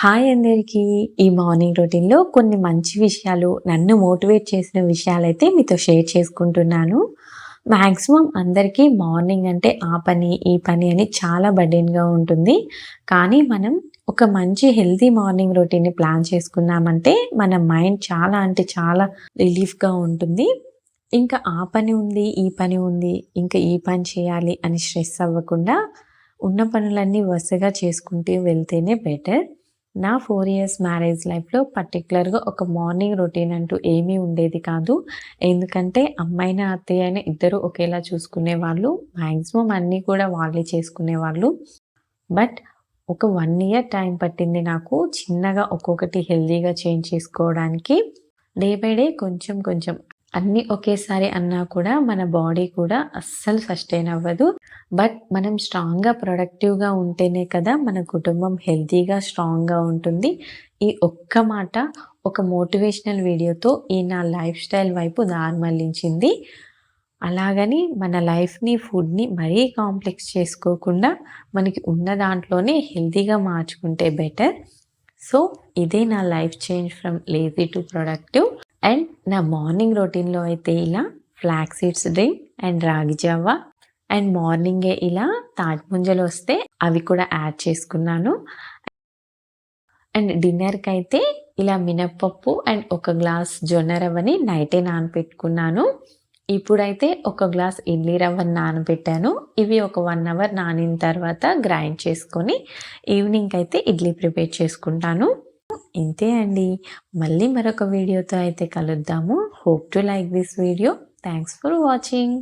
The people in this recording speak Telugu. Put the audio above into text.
హాయ్ అందరికీ. ఈ మార్నింగ్ రొటీన్లో కొన్ని మంచి విషయాలు నన్ను మోటివేట్ చేసిన విషయాలైతే మీతో షేర్ చేసుకుంటున్నాను. మ్యాక్సిమం అందరికీ మార్నింగ్ అంటే ఆ పని ఈ పని అని చాలా బర్డెన్గా ఉంటుంది. కానీ మనం ఒక మంచి హెల్తీ మార్నింగ్ రొటీన్ని ప్లాన్ చేసుకున్నామంటే మన మైండ్ చాలా అంటే చాలా రిలీఫ్గా ఉంటుంది. ఇంకా ఆ పని ఉంది ఈ పని ఉంది ఇంకా ఈ పని చేయాలి అని స్ట్రెస్ అవ్వకుండా ఉన్న పనులన్నీ వరుసగా చేసుకుంటూ వెళ్తేనే బెటర్. నా ఫోర్ ఇయర్స్ మ్యారేజ్ లైఫ్లో పర్టికులర్గా ఒక మార్నింగ్ రొటీన్ అంటూ ఏమీ ఉండేది కాదు. ఎందుకంటే అమ్మాయిన అత్తయ్య అయిన ఇద్దరు ఒకేలా చూసుకునేవాళ్ళు మ్యాక్సిమం అన్నీ కూడా వాళ్ళే చేసుకునేవాళ్ళు బట్ ఒక వన్ ఇయర్ టైం పట్టింది నాకు చిన్నగా ఒక్కొక్కటి హెల్తీగా చేంజ్ చేసుకోవడానికి. డే బై డే కొంచెం కొంచెం అన్నీ ఒకేసారి అన్నా కూడా మన బాడీ కూడా అస్సలు సస్టైన్ అవ్వదు. బట్ మనం స్ట్రాంగ్గా ప్రొడక్టివ్గా ఉంటేనే కదా మన కుటుంబం హెల్తీగా స్ట్రాంగ్గా ఉంటుంది. ఈ ఒక్క మాట ఒక మోటివేషనల్ వీడియోతో ఈ నా లైఫ్ స్టైల్ వైపు దారి మళ్ళించింది అలాగని మన లైఫ్ని ఫుడ్ని మరీ కాంప్లెక్స్ చేసుకోకుండా మనకి ఉన్న దాంట్లోనే హెల్తీగా మార్చుకుంటే బెటర్ సో ఇదే నా life change from lazy to productive and నా మార్నింగ్ రొటీన్లో అయితే ఇలా flax seeds drink and ragi java and మార్నింగే ఇలా తాటిముంజలు వస్తే అవి కూడా యాడ్ చేసుకున్నాను. అండ్ డిన్నర్కి అయితే ఇలా మినప్పప్పు అండ్ ఒక గ్లాస్ జొన్న రవ్వని నైటే నానపెట్టుకున్నాను. ఇప్పుడైతే ఒక గ్లాస్ ఇడ్లీ రవ్వని నానబెట్టాను ఇవి ఒక వన్ అవర్ నానిన తర్వాత గ్రైండ్ చేసుకొని ఈవినింగ్ అయితే ఇడ్లీ ప్రిపేర్ చేసుకుంటాను. ఇంతే అండి. మళ్ళీ మరొక వీడియోతో అయితే కలుద్దాము. Hope to like this video thanks for watching